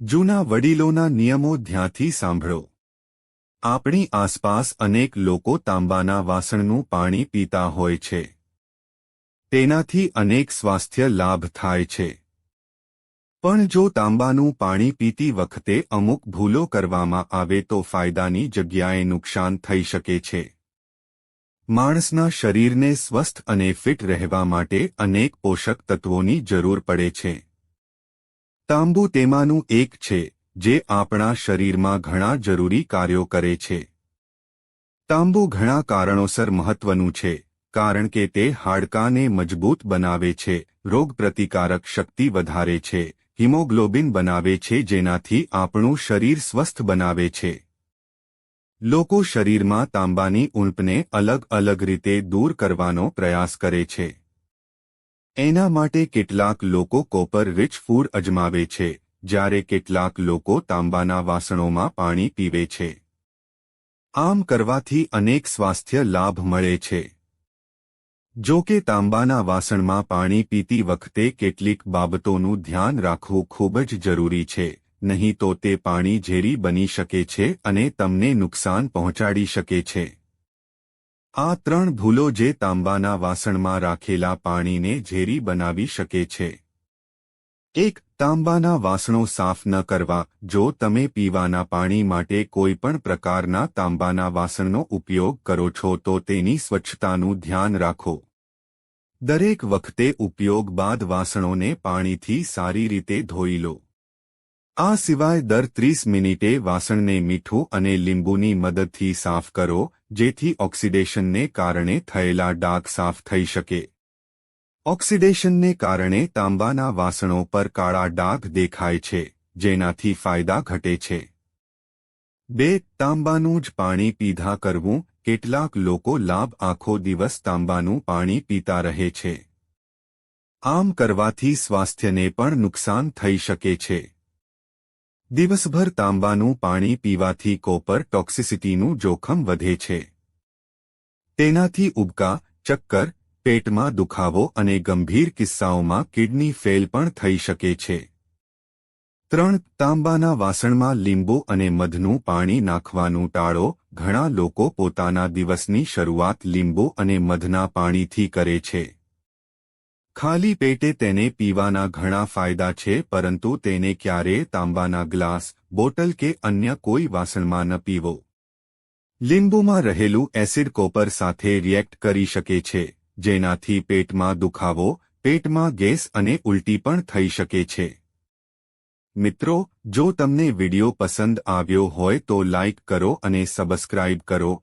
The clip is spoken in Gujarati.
જૂના વડીલોના નિયમો ધ્યાંથી સાંભળો. આપણી આસપાસ અનેક લોકો તાંબાના વાસણનું પાણી પીતા હોય છે. તેનાથી અનેક સ્વાસ્થ્ય લાભ થાય છે. પણ જો તાંબાનું પાણી પીતી વખતે અમુક ભૂલો કરવામાં આવે તો ફાયદાની જગ્યાએ નુકસાન થઈ શકે છે. માણસના શરીરને સ્વસ્થ અને ફિટ રહેવા માટે અનેક પોષક તત્વોની જરૂર પડે છે. તાંબુ તેમાંનું એક છે, જે આપણા શરીરમાં ઘણા જરૂરી કાર્યો કરે છે. તાંબુ ઘણા કારણોસર મહત્વનું છે, કારણ કે તે હાડકાને મજબૂત બનાવે છે, રોગપ્રતિકારક શક્તિ વધારે છે, હિમોગ્લોબિન બનાવે છે, જેનાથી આપણું શરીર સ્વસ્થ બનાવે છે. લોકો શરીરમાં તાંબાની ઉણપને અલગ અલગ રીતે દૂર કરવાનો પ્રયાસ કરે છે. એના માટે કેટલાક લોકો કોપર રિચ ફૂડ અજમાવે છે, જ્યારે કેટલાક લોકો તાંબાના વાસણોમાં પાણી પીવે છે. આમ કરવાથી અનેક સ્વાસ્થ્ય લાભ મળે છે. જો કે તાંબાના વાસણમાં પાણી પીતી વખતે કેટલીક બાબતોનું ધ્યાન રાખવું ખૂબ જ જરૂરી છે, નહીં તો તે પાણી ઝેરી બની શકે છે અને તમને નુકસાન પહોંચાડી શકે છે. આ ત્રણ ભૂલો જે તાંબાના વાસણમાં રાખેલા પાણીને ઝેરી બનાવી શકે છે. એક, તાંબાના વાસણો સાફ ન કરવા. જો તમે પીવાના પાણી માટે કોઈપણ પ્રકારના તાંબાના વાસણનો ઉપયોગ કરો છો, તો તેની સ્વચ્છતાનું ધ્યાન રાખો. દરેક વખતે ઉપયોગ બાદ વાસણોને પાણીથી સારી રીતે ધોઈ લો. આ સિવાય દર ત્રીસ મિનિટે વાસણને મીઠું અને લીંબુની મદદથી સાફ કરો, જેથી ઓક્સિડેશનને કારણે થયેલા ડાઘ સાફ થઈ શકે. ઓક્સિડેશનને કારણે તાંબાના વાસણો પર કાળા ડાઘ દેખાય છે, જેનાથી ફાયદા ઘટે છે. બે, તાંબાનું જ પાણી પીધા કરવું, કેટલાક લોકો લાભ આખો દિવસ તાંબાનું પાણી પીતા રહે છે. આમ કરવાથી સ્વાસ્થ્યને પણ નુકસાન થઈ શકે છે. દિવસભર તાંબાનું પાણી પીવાથી કોપર ટોક્સિસિટીનું જોખમ વધે છે. તેનાથી ઉબકા, ચક્કર, પેટમાં દુખાવો અને ગંભીર કિસ્સાઓમાં કિડની ફેલ પણ થઈ શકે છે. ત્રણ, તાંબાના વાસણમાં લીંબુ અને મધનું પાણી નાખવાનું ટાળો. ઘણા લોકો પોતાના દિવસની શરૂઆત લીંબુ અને મધના પાણીથી કરે છે. ખાલી પેટે તેને પીવાના ઘણા ફાયદા છે, પરંતુ તેને ક્યારેય તાંબાના ગ્લાસ, બોટલ કે અન્ય કોઈ વાસણમાં ન પીવો. લીંબુમાં રહેલું એસિડ કોપર સાથે રિએક્ટ કરી શકે છે, જેનાથી પેટમાં દુખાવો, પેટમાં ગેસ અને ઉલટી પણ થઈ શકે છે. મિત્રો, જો તમને વિડિયો પસંદ આવ્યો હોય તો લાઇક કરો અને સબસ્ક્રાઇબ કરો